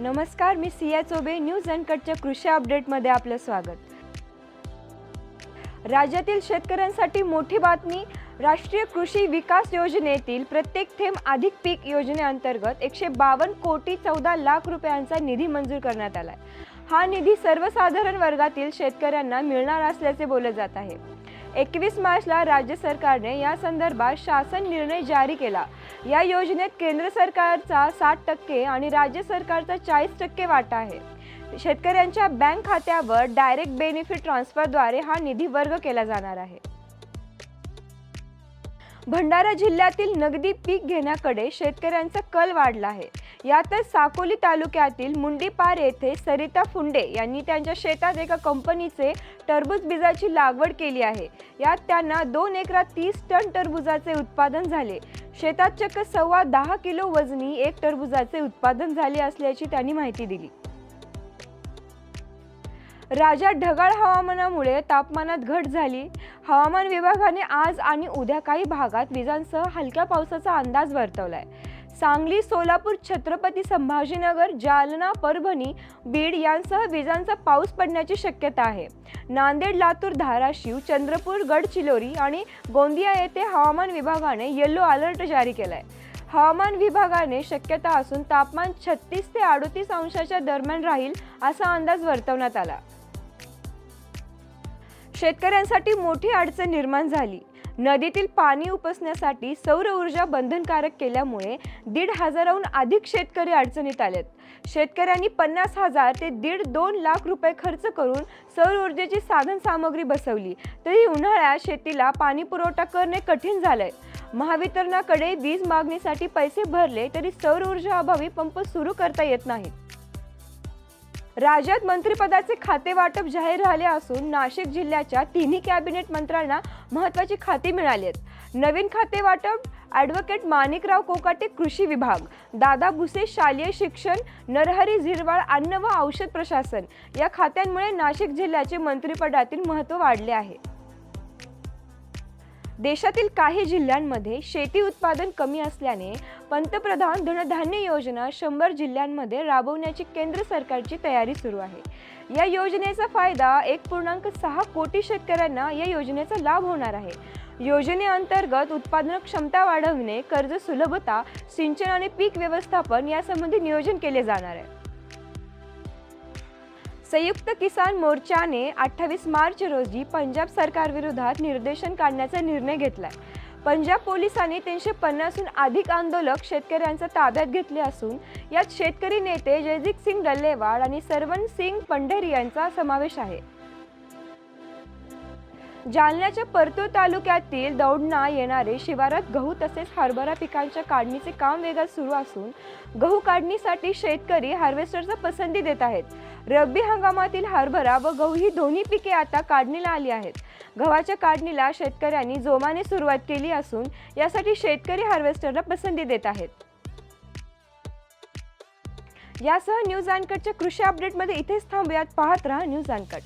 नमस्कार मी सिया चोबे न्यूज अँडकटच्या कृषी अपडेटमध्ये आपलं स्वागत. राज्यातील शेतकऱ्यांसाठी मोठी बातमी राष्ट्रीय कृषी विकास योजनेतील प्रत्येक थेंब अधिक पीक योजनेअंतर्गत एकशे बावन्न कोटी चौदा लाख रुपयांचा निधी मंजूर करण्यात आलाय. हा निधी सर्वसाधारण वर्गातील शेतकऱ्यांना मिळणार असल्याचे बोलले जात आहे. एकवीस मार्चला राज्य सरकारने या संदर्भात शासन निर्णय जारी केला. या योजनेत केंद्र सरकारचा साठ टक्के आणि राज्य सरकारचा चाळीस टक्के वाटा आहे. शेतकऱ्यांच्या बँक खात्यावर डायरेक्ट बेनिफिट ट्रान्सफरद्वारे हा निधी वर्ग केला जाणार आहे. भंडारा जिल्ह्यातील नगदी पीक घेण्याकडे शेतकऱ्यांचा कल वाढला आहे. यातच साकोली तालुक्यातील मुंडीपार येथे सरिता फुंडे यांनी त्यांच्या शेतात एका कंपनीचे टरबूज बीजाची लागवड केली आहे. यात त्यांना दोन एकरात तीस टन टरबुजाचे उत्पादन झाले. शेतात चक्क सव्वा दहा किलो वजनी एक टरबुजाचे उत्पादन झाले असल्याची त्यांनी माहिती दिली. राज्यात ढगाळ हवामानामुळे तापमानात घट झाली. हवामान विभागाने आज आणि उद्या काही भागात विजांसह हलक्या पावसाचा अंदाज वर्तवलाय. सांगली सोलापूर छत्रपती संभाजीनगर जालना परभणी बीड यांसह विजांचा पाऊस पडण्याची शक्यता आहे. नांदेड लातूर धाराशिव चंद्रपूर गडचिरोली आणि गोंदिया येथे हवामान विभागाने येलो अलर्ट जारी केलाय. हवामान विभागाने शक्यता असून तापमान छत्तीस ते अडोतीस अंशाच्या दरम्यान राहील असा अंदाज वर्तवण्यात आला. शेतकऱ्यांसाठी मोठी अडचण निर्माण झाली. नदीतील पाणी उपसण्यासाठी सौर ऊर्जा बंधनकारक केल्यामुळे दीड हजाराहून अधिक शेतकरी अडचणीत आलेत. शेतकऱ्यांनी पन्नास हजार ते दीड दोन लाख रुपये खर्च करून सौर ऊर्जेची साधन सामग्री बसवली. तरी उन्हाळ्यात शेतीला पाणी पुरवठा करणे कठीण झालंय. महावितरणाकडे वीज मागणीसाठी पैसे भरले तरी सौर ऊर्जा अभावी पंप सुरू करता येत नाहीत. राज्यात मंत्रिपदाचे खाते वाटप जाहीर झाले असून नाशिक जिल्ह्याच्या तिन्ही कॅबिनेट मंत्र्यांना महत्वाची खाती मिळाली आहेत. नवीन खाते वाटप ॲडव्होकेट माणिकराव कोकाटे कृषी विभाग दादा भुसे शालेय शिक्षण नरहरी झिरवाळ अन्न व औषध प्रशासन या खात्यांमुळे नाशिक जिल्ह्याचे मंत्रिपदातील महत्त्व वाढले आहे. देशातील काही जिल्ह्यांमध्ये शेती उत्पादन कमी असल्याने पंतप्रधान धनधान्य योजना शंभर जिल्ह्यांमध्ये राबवण्याची केंद्र सरकारची तयारी सुरू आहे. या योजनेचा फायदा एक पूर्णांक सहा कोटी शेतकऱ्यांना या योजनेचा लाभ होणार आहे. योजनेअंतर्गत उत्पादन क्षमता वाढवणे कर्ज सुलभता सिंचन आणि पीक व्यवस्थापन यासंबंधी नियोजन केले जाणार आहे. संयुक्त किसान मोर्चाने अठ्ठावीस मार्च रोजी पंजाब सरकारविरोधात निर्देशन काढण्याचा निर्णय घेतलाय. पंजाब पोलिसांनी तीनशे पन्नासहून अधिक आंदोलक शेतकऱ्यांचा ताब्यात घेतले असून यात शेतकरी नेते जयजित सिंग डल्लेवाड आणि सरवन सिंग पंढरी यांचा समावेश आहे. जालन्याच्या परतूर तालुक्यातील दौडना येणारे शिवारात गहू तसेच हरभरा पिकांच्या काढणीचे काम वेगात सुरू असून गहू काढणीसाठी शेतकरी हार्वेस्टरचा पसंती देत आहेत. रब्बी हंगामातील हरभरा व गहू ही दोन्ही पिके आता काढणीला आली आहेत. गव्हाच्या काढणीला शेतकऱ्यांनी जोमाने सुरुवात केली असून यासाठी शेतकरी हार्वेस्टरला पसंती देत आहेत. यासह न्यूज अँकटच्या कृषी अपडेटमध्ये इथेच थांबूयात. पाहत राहा न्यूज अँकट